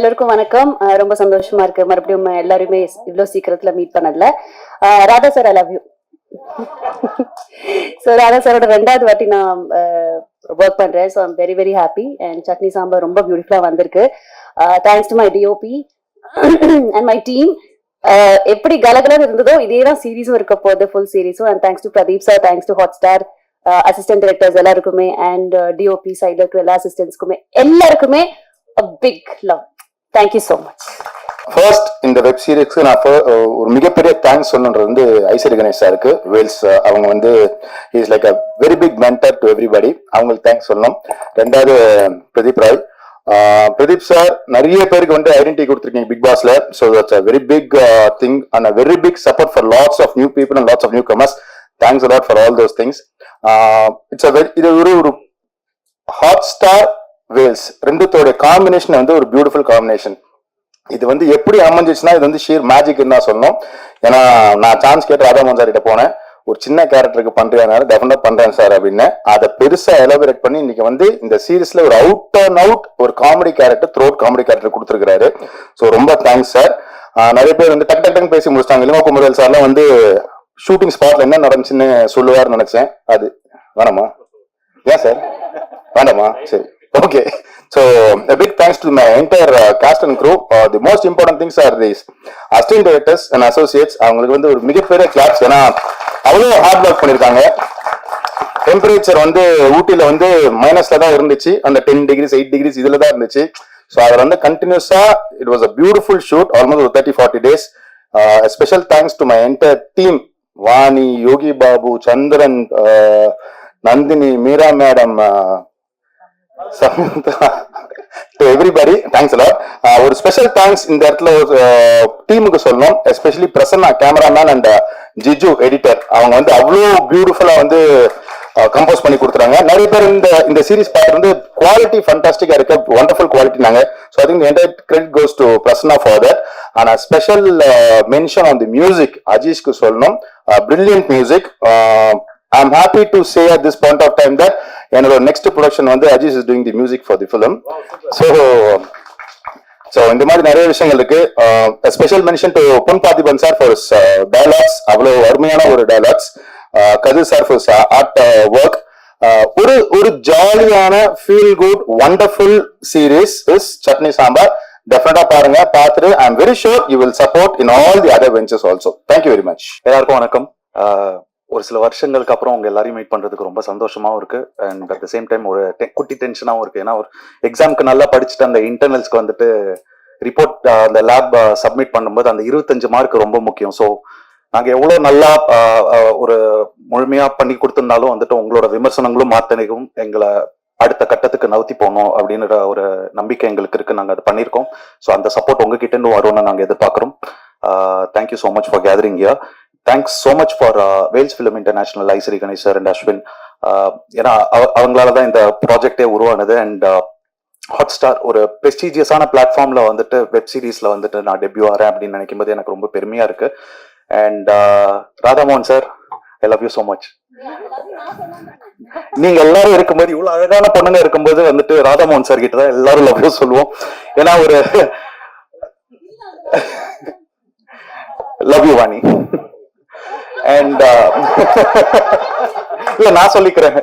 எல்லாருக்கும் வணக்கம். ரொம்ப சந்தோஷமா இருக்கு. மறுபடியும் எல்லாருமே எல்லாரையுமே இவ்வளவு சீக்கிரத்துல மீட் பண்ணல. Radha sir I love you so Radha சாரோட ரெண்டாவது வாட்டி நான் ஒர்க் பண்றேன். So I'm very very happy and Chutney Sambar ரொம்ப பியூட்டிஃபுல்லா வந்திருக்கு. Thanks to my DOP and my team எப்படி கலகலன்னு இருந்ததோ இதே தான் சீரீஸும் இருக்க போகுது full சீரீஸும் and thanks to Pradeep sir thanks to Hotstar assistant directors எல்லாருக்குமே அண்ட் டிஓபி சைடில் இருக்கிற எல்லா அசிஸ்டன்ஸ்க்குமே எல்லாருக்குமே big love thank you so much first இந்த வெப் சீரிஸ்க்கு நான் ஒரு மிகப்பெரிய தேங்க்ஸ் சொல்லணுன்றது வந்து ஐசரி கணேஷ் சாருக்கு வேல்ஸ் அவங்க வந்து is like a very big mentor to everybody அவங்களுக்கு தேங்க்ஸ் சொல்லணும். ரெண்டாவது பிரதீப் ராய். பிரதீப் சார் நிறைய பேருக்கு வந்து ஐடென்டி கொடுத்துருக்கீங்க பிக் பாஸ்ல so that's a very big thing and a very big support for lots of new people and lots of new comers thanks a lot for all those things it's a very இது ஒரு ஒரு Hotstar Vels ரெண்டுத்தோட combination வந்து ஒரு beautiful combination இது வந்து எப்படி அமைஞ்சிச்சுன்னா இது வந்து ஷீர் மேஜிக்னு தான் சொன்னோம் ஏன்னா நான் சான்ஸ் கேட்டு ராதாமோகன் சார் கிட்ட போனேன். ஒரு சின்ன கேரக்டருக்கு பண்றேனால டெஃபினட் பண்றேன் சார் அப்படின்னு. அதை பெருசா எலபரேட் பண்ணி இன்னைக்கு வந்து இந்த சீரீஸ்ல ஒரு அவுட் அண்ட் அவுட் ஒரு காமெடி கேரக்டர் த்ரோட் காமெடி கேரக்டர் கொடுத்துருக்காரு ஸோ ரொம்ப தேங்க்ஸ் சார் நிறைய பேர் வந்து டக் டக் டக் பேசி முடிச்சிட்டாங்க. இல்லைமா குமரல் சார்லாம் வந்து ஷூட்டிங் ஸ்பாட்ல என்ன நடந்துச்சுன்னு சொல்லுவார்னு நினைச்சேன். அது வேணாமா? ஏன் சார் வேண்டாமா? சரி. Okay so big thanks to my entire cast and group the most important things are this assistant directors and associates அவங்களுக்கு வந்து ஒரு மிகப்பெரிய கிளாப்ஸ் ஏன்னா அவ்வளோ ஹார்ட் ஒர்க் பண்ணியிருக்காங்க டெம்பரேச்சர் வந்து ஊட்டியில் வந்து மைனஸ்ல தான் இருந்துச்சு. அந்த டென் டிகிரிஸ் எயிட் டிகிரிஸ் இதில் தான் இருந்துச்சு. ஸோ அதில் வந்து கண்டினியூஸாக it was a beautiful shoot almost ஒரு thirty forty days special thanks to my entire team Vani Yogi Babu Chandran Nandini Meera madam to everybody thanks ஒரு ஸ்பெஷல் தேங்க்ஸ் இந்த இடத்துல uh, ஒரு டீமுக்கு சொல்லணும். Especially Prasanna cameraman and uh, Jiju editor அவங்க வந்து அவ்வளோ பியூட்டிஃபுல்லா வந்து uh, கம்போஸ் பண்ணி கொடுத்துறாங்க நிறைய பேர் இந்த இந்த சீரிஸ் பார்த்து வந்து குவாலிட்டி ஃபண்டாஸ்டிக்கா இருக்க ஒண்டர்ஃபுல் குவாலிட்டி நாங்க. So I think entire credit goes to Prasanna for that ஆனா special mention on the music அஜீஷ்க்கு சொல்லணும். Brilliant music I am happy to say at this point of time that என்னோட next production வந்து Ajeesh is doing the music for the film so so இந்த மாதிரி நிறைய விஷயங்கள் இருக்கு. Special mention to Pon Parthiban sir for dialogues அவ்வளோ அருமையான ஒரு dialogues Kathir sir for art work ஒரு ஒரு ஜாலியான feel good wonderful series is chutney sambar டெஃபினட்டா பாருங்க பார்த்துட்டு I am very sure you will support in all the other ventures also thank you very much எல்லாருக்கும் வணக்கம். ஆஹ் ஒரு சில வருஷங்களுக்கு அப்புறம் உங்க எல்லாரையும் மீட் பண்றதுக்கு ரொம்ப சந்தோஷமாவும் இருக்கு. And at the same time ஒரு குட்டி டென்ஷனாகவும் இருக்கு. ஏன்னா ஒரு எக்ஸாம்க்கு நல்லா படிச்சுட்டு அந்த இன்டர்னல்ஸ்க்கு வந்துட்டு ரிப்போர்ட் அந்த லேப் சப்மிட் பண்ணும்போது அந்த இருபத்தஞ்சு மார்க் ரொம்ப முக்கியம். ஸோ நாங்கள் எவ்வளோ நல்லா ஒரு முழுமையாக பண்ணி கொடுத்துருந்தாலும் வந்துட்டு உங்களோட விமர்சனங்களும் மாத்தனையும் எங்களை அடுத்த கட்டத்துக்கு நவுத்தி போகணும் அப்படின்ற ஒரு நம்பிக்கை எங்களுக்கு இருக்கு. நாங்கள் அதை பண்ணியிருக்கோம். ஸோ அந்த சப்போர்ட் உங்ககிட்ட இருந்து வரும்னு நாங்கள் எதிர்பார்க்குறோம். Thank you so much for gathering here thanks so much for Vels film international Ishari Ganesh sir and Ashwin ஏன்னா அவ- அவங்களால தான் இந்த ப்ராஜெக்டே உருவானது அண்ட் ஹாட் ஸ்டார் ஒரு ப்ரெஸ்டீஜியஸான பிளாட்ஃபார்ம்ல வந்துட்டு வெப் சீரிஸ்ல வந்துட்டு நான் டெபியூ ஆறேன் அப்படின்னு நினைக்கும் போது எனக்கு ரொம்ப பெருமையா இருக்கு. And uh, Radhamohan sir I love you so much நீங்க எல்லாரும் இருக்கும்போது இவ்வளவு அழகான பொண்ணுங்க இருக்கும்போது வந்துட்டு ராதாமோகன் சார் கிட்ட தான் எல்லாரும் லவ் யூ சொல்லுவோம். ஏன்னா ஒரு love you Vani. And uh, இல்ல நான் சொல்லிக்கிறேன்.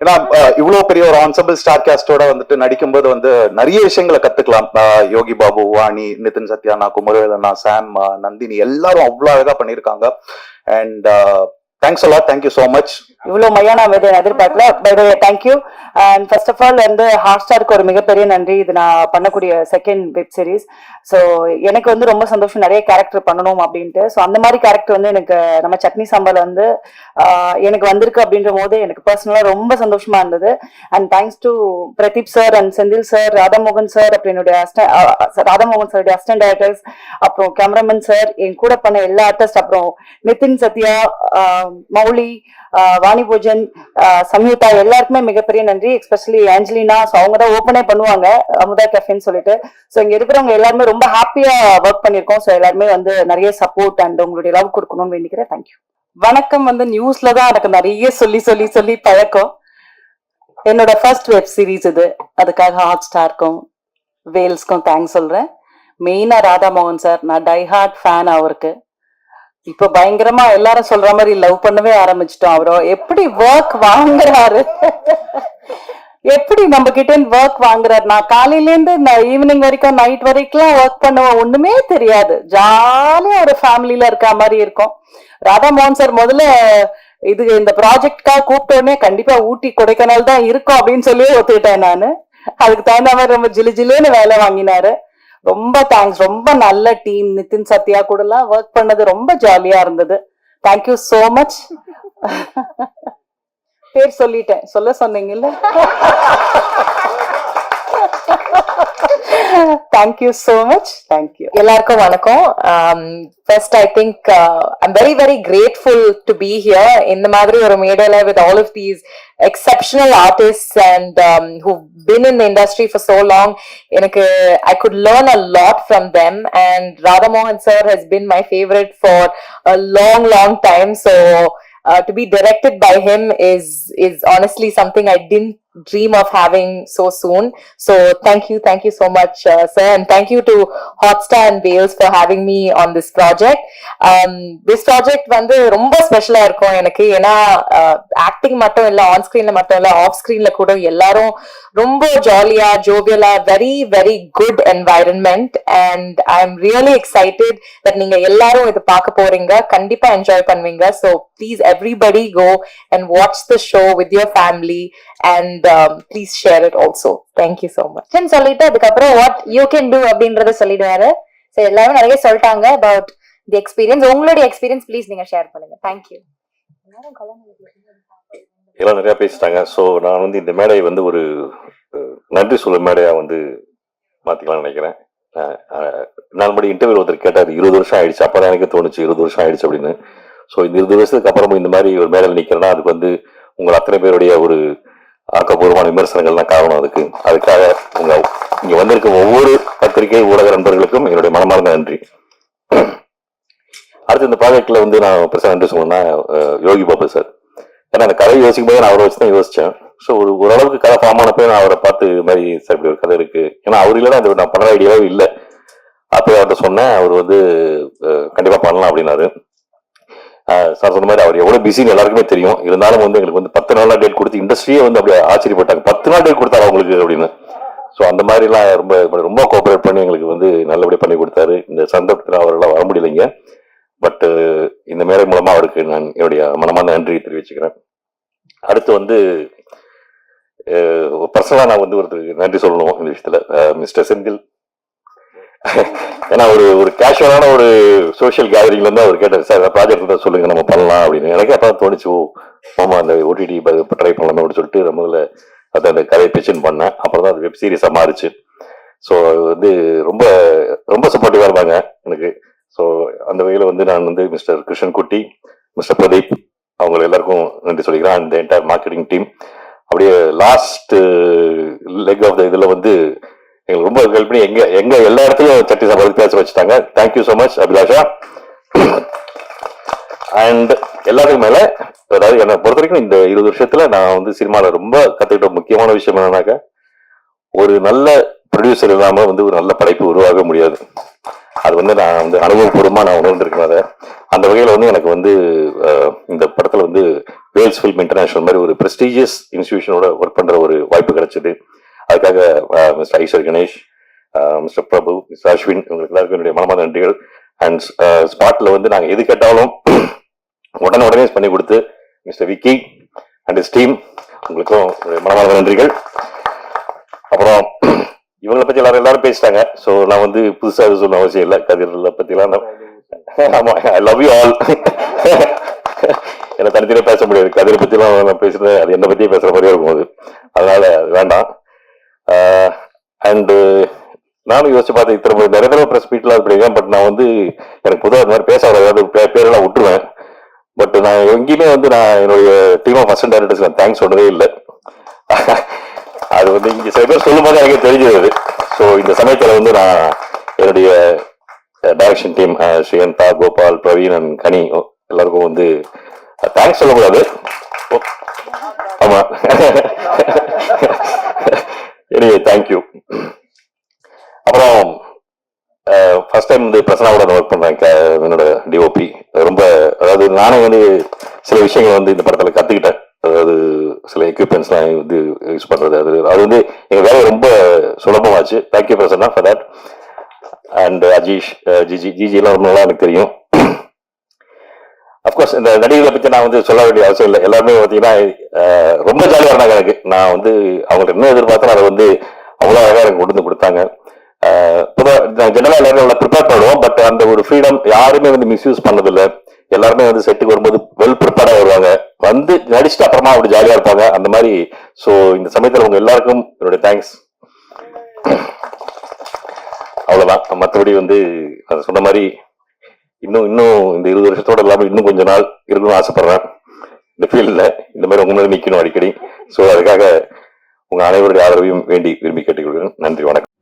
ஏன்னா இவ்வளவு பெரிய ஒரு ஆன்சபிள் ஸ்டார் கேஸ்டோட வந்துட்டு நடிக்கும்போது வந்து நிறைய விஷயங்களை கத்துக்கலாம். அஹ், யோகி பாபு வாணி நிதின் சத்யானா குமரவேலனா சாம் நந்தினி எல்லாரும் அவ்வளவு அழகா பண்ணியிருக்காங்க. அண்ட் தேங்க்ஸ் அலா தேங்க்யூ சோ மச் இவ்வளவு மையான அமைதியை நான் எதிர்பார்க்கல. By the thank you and first of all வந்து ஹாட் ஸ்டாருக்கு ஒரு மிகப்பெரிய நன்றி. இது நான் பண்ணக்கூடிய செகண்ட் வெப் சீரிஸ் ஸோ எனக்கு வந்து ரொம்ப சந்தோஷம். நிறைய கேரக்டர் பண்ணணும் அப்படின்ட்டு. ஸோ அந்த மாதிரி கேரக்டர் வந்து எனக்கு நம்ம சட்னி சாம்பார் வந்து எனக்கு வந்திருக்கு அப்படின்ற போது எனக்கு பர்சனலாக ரொம்ப சந்தோஷமா இருந்தது. And thanks to Pradeep sir and Senthil sir Radhamohan sir அப்புறம் என்னுடைய அஸ்ட ராதாமோகன் சாருடைய அசிஸ்டன்ட் டைரக்டர்ஸ் அப்புறம் கேமராமேன் சார் என் கூட பண்ண எல்லா ஆர்டிஸ்ட் அப்புறம் நிதின் சத்யா மௌலி வாணி வாணி பூஜன் சம்யுதா எல்லாருக்குமே மிகப்பெரிய நன்றி. எஸ்பெஷலி ஆஞ்சலினா ஸோ அவங்க தான் ஓப்பனே பண்ணுவாங்க. அமுதா கஃபேன்னு சொல்லிட்டு. ஸோ இங்க இருக்கிறவங்க எல்லாருமே ரொம்ப ஹாப்பியா ஒர்க் பண்ணியிருக்கோம். ஸோ எல்லாருமே வந்து நிறைய சப்போர்ட் அண்ட் உங்களுடைய லவ் கொடுக்கணும்னு வேண்டிக்கிறேன். தேங்க்யூ வணக்கம் வந்து நியூஸ்ல தான் எனக்கு நிறைய சொல்லி சொல்லி சொல்லி பழக்கம். என்னோட ஃபர்ஸ்ட் வெப் சீரிஸ் இது. அதுக்காக ஹாட் ஸ்டார்க்கும் வேல்ஸ்க்கும் தேங்க்ஸ் சொல்றேன். மெயினா ராதாமோகன் சார். நான் டைஹார்ட் ஃபேன் அவருக்கு. இப்போ பயங்கரமா எல்லாரும் சொல்ற மாதிரி லவ் பண்ணவே ஆரம்பிச்சிட்டோம். அவரோ எப்படி ஒர்க் வாங்குறாரு? எப்படி நம்ம கிட்ட ஒர்க் வாங்குறாரு? நான் காலையில இருந்து ஈவினிங் வரைக்கும் நைட் வரைக்கும் ஒர்க் பண்ணுவேன் ஒண்ணுமே தெரியாது. ஜாலியா ஒரு ஃபேமிலியில இருக்க மாதிரி இருக்கும். ராதா மோகன் சார் முதல்ல இது இந்த ப்ராஜெக்ட்காக கூப்பிட்டோடனே கண்டிப்பா ஊட்டி கொடைக்கானல் தான் இருக்கும் அப்படின்னு சொல்லி ஒத்துக்கிட்டேன் நானு. அதுக்கு தகுந்த மாதிரி ரொம்ப ஜிலு ஜிலுன்னு வேலை வாங்கினாரு. ரொம்ப தேங்க்ஸ் ரொம்ப நல்ல டீம் நிதின் சத்யா கூட எல்லாம் ஒர்க் பண்ணது ரொம்ப ஜாலியா இருந்தது. தேங்க்யூ சோ மச் பேர் சொல்லிட்டேன். சொல்ல சொன்னீங்கல்ல? தேங்க்யூ சோ மச் தேங்க்யூ எல்லாருக்கும் வணக்கம். First I think I'm very very grateful to be here இந்த மாதிரி ஒரு மேடையில with all of these exceptional artist and who been in industry for so long எனக்கு I could learn a lot from them and Radhamohan sir has been my favourite for a long long time so uh, to be directed by him is is honestly something I didn't dream of having so soon. So thank you, thank you so much, uh, sir, and thank you to Hotstar and Wales for having me on this project. Um, this project வந்து ரொம்ப ஸ்பெஷலா இருக்கும் எனக்கு. ஏன்னா acting மட்டும் இல்ல on ஸ்கிரீன்ல மட்டும் இல்ல ஆஃப் ஸ்கிரீன்ல கூட எல்லாரும் ரொம்ப ஜாலியா ஜோவியலா very very good environment and I am really excited that நீங்க எல்லாரும் இது பார்க்க போறீங்க. கண்டிப்பா என்ஜாய் பண்ணுவீங்க. So please everybody go and watch the show with your family and please share it also thank you so much சொல்லிட்டு அதுக்கப்புறம் what you can do அப்படின்றத சொல்லிடுவாரு. சோ எல்லாரும் நிறைய சொல்லிட்டாங்க அபவுட் தி எக்ஸ்பீரியன்ஸ் உங்களுடைய எக்ஸ்பீரியன்ஸ் ப்ளீஸ் நீங்க ஷேர் பண்ணுங்க. தேங்க்யூ எல்லாம் நிறைய பேசிட்டாங்க. ஸோ நான் வந்து இந்த மேடையை வந்து ஒரு நன்றி சொல்லும் மேடையா வந்து மாத்திக்கலாம்னு நினைக்கிறேன். நான் படி இன்டர்வியூ ஒருத்தர் கேட்டார் இருபது வருஷம் ஆயிடுச்சு. அப்பதான் எனக்கு தோணுச்சு இருபது வருஷம் ஆயிடுச்சு அப்படின்னு. ஸோ இந்த இருபது வருஷத்துக்கு அப்புறமும் இந்த மாதிரி ஒரு மேடையில் நிற்கிறேன்னா அதுக்கு வந்து உங்கள் அத்தனை பேருடைய ஒரு ஆக்கப்பூர்வமான விமர்சனங்கள் தான் காரணம் அதுக்கு. அதுக்காக உங்க இங்க வந்திருக்க ஒவ்வொரு பத்திரிகை ஊடக நண்பர்களுக்கும் என்னுடைய மனமார்ந்த நன்றி. அடுத்து இந்த ப்ராஜெக்ட்ல வந்து நான் பெருசாக நன்றி சொல்லணும்னா யோகி பாபு சார். ஏன்னா அந்த கதை யோசிக்கும் போது நான் அவரை வச்சு தான் யோசிச்சேன். ஸோ ஒரு ஓரளவுக்கு கதை ஃபார்ம் ஆனப்போ நான் அவரை பார்த்து இது மாதிரி சார் இப்படி ஒரு கதை இருக்கு. ஏன்னா அவர் இல்லைன்னா அது நான் பண்ற ஐடியாவே இல்லை. அப்போ அவர்கிட்ட சொன்னேன் அவர் வந்து கண்டிப்பாக கண்டிப்பா பண்ணலாம் அப்படின்னாரு. சார் சொன்ன மாதிரி அவர் எவ்வளவு பிஸின்னு எல்லாருக்குமே தெரியும். இருந்தாலும் வந்து எங்களுக்கு வந்து பத்து நாள் டேட் கொடுத்து இண்டஸ்ட்ரியே வந்து அப்படியே ஆச்சரியப்பட்டாங்க. பத்து நாள் டேட் கொடுத்தாரு அவங்களுக்கு அப்படின்னு? ஸோ அந்த மாதிரிலாம் ரொம்ப ரொம்ப கோஆபரேட் பண்ணி எங்களுக்கு வந்து நல்லபடியாக பண்ணி கொடுத்தாரு. இந்த சந்தர்ப்பத்தில் அவரெல்லாம் வர முடியலைங்க. பட் இந்த மேடை மூலமா அவருக்கு நான் என்னுடைய மனமான நன்றி தெரிவிச்சுக்கிறேன். அடுத்து வந்து பர்சனலாக நான் வந்து ஒருத்தருக்கு நன்றி சொல்லணும் இந்த விஷயத்துல. மிஸ்டர் செந்தில். ஏன்னா ஒரு ஒரு கேஷுவலான ஒரு சோஷியல் கேதரிங்ல இருந்து அவர் கேட்டார் சார் ப்ராஜெக்ட் இருந்தால் சொல்லுங்க நம்ம பண்ணலாம் அப்படின்னு. எனக்கு அப்போ தோணுச்சு ஓ ஆமா அந்த ஓடிடி ட்ரை பண்ணலாம் அப்படின்னு சொல்லிட்டு நம்ம முதல்ல அதை அந்த கதையை பிச்சின் பண்ணேன். அப்புறம் தான் அது வெப் சீரிஸாக மாறிச்சு. ஸோ வந்து ரொம்ப ரொம்ப சப்போர்ட்டிவாக இருந்தாங்க எனக்கு. ஸோ அந்த வகையில் வந்து நான் வந்து மிஸ்டர் கிருஷ்ணன் குட்டி மிஸ்டர் பிரதீப் அவங்க எல்லாருக்கும் நன்றி சொல்லிக்கிறேன் அந்த என்டையர் மார்க்கெட்டிங் டீம் அப்படியே லாஸ்ட் லெக் ஆஃப் த இதில் வந்து எங்களுக்கு எங்க எங்க எல்லா இடத்துலயும் சட்டி சாப்பாடு பேச வச்சுட்டாங்க. Thank you so much Abhilasha. And எல்லாத்துக்கும் மேல அதாவது என்னை பொறுத்த வரைக்கும் இந்த இருபது வருஷத்துல நான் வந்து சினிமாவில ரொம்ப கத்துக்கிட்ட முக்கியமான விஷயம் என்னன்னாக்கா ஒரு நல்ல ப்ரொடியூசர் இல்லாம வந்து ஒரு நல்ல படைப்பு உருவாக முடியாது. அது வந்து நான் வந்து அனுபவபூர்வமா நான் உணர்ந்திருக்கேன் அதை. அந்த வகையில வந்து எனக்கு வந்து இந்த படத்துல வந்து வேல்ஸ் ஃபில்ம் இன்டர்நேஷனல் மாதிரி ஒரு ப்ரெஸ்டீஜியஸ் இன்ஸ்டிடியூஷனோட ஒர்க் பண்ற ஒரு வாய்ப்பு கிடைச்சது. அதுக்காக mister Ishari Ganesh mister Prabhu miss Ashwin இவங்களுக்கு எல்லாருக்கும் என்னுடைய மனமான நன்றிகள். அண்ட் ஸ்பாட்ல வந்து நாங்கள் எது கேட்டாலும் உடனே உடனே பண்ணி கொடுத்து mister Vicky and his team உங்களுக்கும் மனமான நன்றிகள். அப்புறம் இவங்களை பற்றி எல்லாரும் எல்லாரும் பேசிட்டாங்க. ஸோ நான் வந்து புதுசாக எதுவும் அவசியம் இல்லை. கதிரில் பற்றிலாம் ஆமாம் ஐ லவ் யூ ஆல் என்ன தனித்தனியாக பேச முடியாது. கதிரை பற்றிலாம் நான் பேசுறது அது என்னை பற்றியே பேசுற மாதிரியே இருக்கும் அது. அதனால் அது வேண்டாம். அண்டு நானும் யோசிச்சு பார்த்தேன் இத்தனை நிறைய தடவை ப்ரெஸ் மீட்லாம் பண்ணிருக்கேன் பட் நான் வந்து எனக்கு புதுவாக இந்த மாதிரி பேச வராது பேரெல்லாம் விட்டுருவேன். பட் நான் எங்கேயுமே வந்து நான் என்னுடைய டீம் ஆஃப் அசன் டேரக்டர்ஸ் நான் தேங்க்ஸ் சொன்னதே இல்லை. அது வந்து இங்கே சில பேர் சொல்லும் போது எனக்கு தெரிஞ்சது ஸோ இந்த சமயத்தில் வந்து நான் என்னுடைய direction team Sriyantha Gopal Praveen and Kani எல்லாருக்கும் வந்து தேங்க்ஸ் சொல்லக்கூடாது. ஓ, எனவே எனிவே தேங்க்யூ அப்புறம் ஃபர்ஸ்ட் டைம் வந்து பிரசனாவோட ஒர்க் பண்ணுறேன் என்னோட டிஓபி ரொம்ப அதாவது நானே வந்து சில விஷயங்கள் வந்து இந்த படத்துல கற்றுக்கிட்டேன் அதாவது சில எக்யூப்மெண்ட்ஸ்லாம் வந்து யூஸ் பண்றது. அது அது வந்து எங்கள் வேலை ரொம்ப சுலபமாச்சு. Thank you Prasanna for that and Ajeesh Jiji ஜிஜிலாம் ரொம்ப நல்லா எனக்கு தெரியும். அஃப்கோர்ஸ் இந்த நடிகர்களை பத்தி நான் வந்து சொல்ல வேண்டிய அவசியம் இல்லை. எல்லாருமே பார்த்தீங்கன்னா ரொம்ப ஜாலியாக இருந்தாங்க எனக்கு. நான் வந்து அவங்கள்ட்ட என்ன எதிர்பார்த்தேன் அதை வந்து அவ்வளோ அழகாக எனக்கு கொண்டு வந்து கொடுத்தாங்க. ஜெனரலா எல்லாரும் நல்லா ப்ரிப்பேர் பண்ணுவோம் பட் அந்த ஒரு ஃப்ரீடம் யாருமே வந்து மிஸ்யூஸ் பண்ணதில்லை. எல்லாருமே வந்து செட்டுக்கு வரும்போது வெல் ப்ரிப்பேர்டாக வருவாங்க. வந்து நடிச்சுட்டு அப்புறமா அப்படி ஜாலியாக இருப்பாங்க. அந்த மாதிரி. ஸோ இந்த சமயத்தில் உங்க எல்லாருக்கும் என்னுடைய தேங்க்ஸ் அவ்வளோதான் மற்றபடி வந்து அதை சொன்ன மாதிரி இன்னும் இன்னும் இந்த இருபது வருஷத்தோட இல்லாமல் இன்னும் கொஞ்ச நாள் இருக்கணும்னு ஆசைப்படுறேன். இந்த ஃபீல்டில் இந்த மாதிரி உங்க முன்னாடி நிற்கணும் அடிக்கடி. ஸோ அதுக்காக உங்க அனைவருடைய ஆதரவையும் வேண்டி விரும்பி கேட்டுக்கொள்கிறேன். நன்றி வணக்கம்.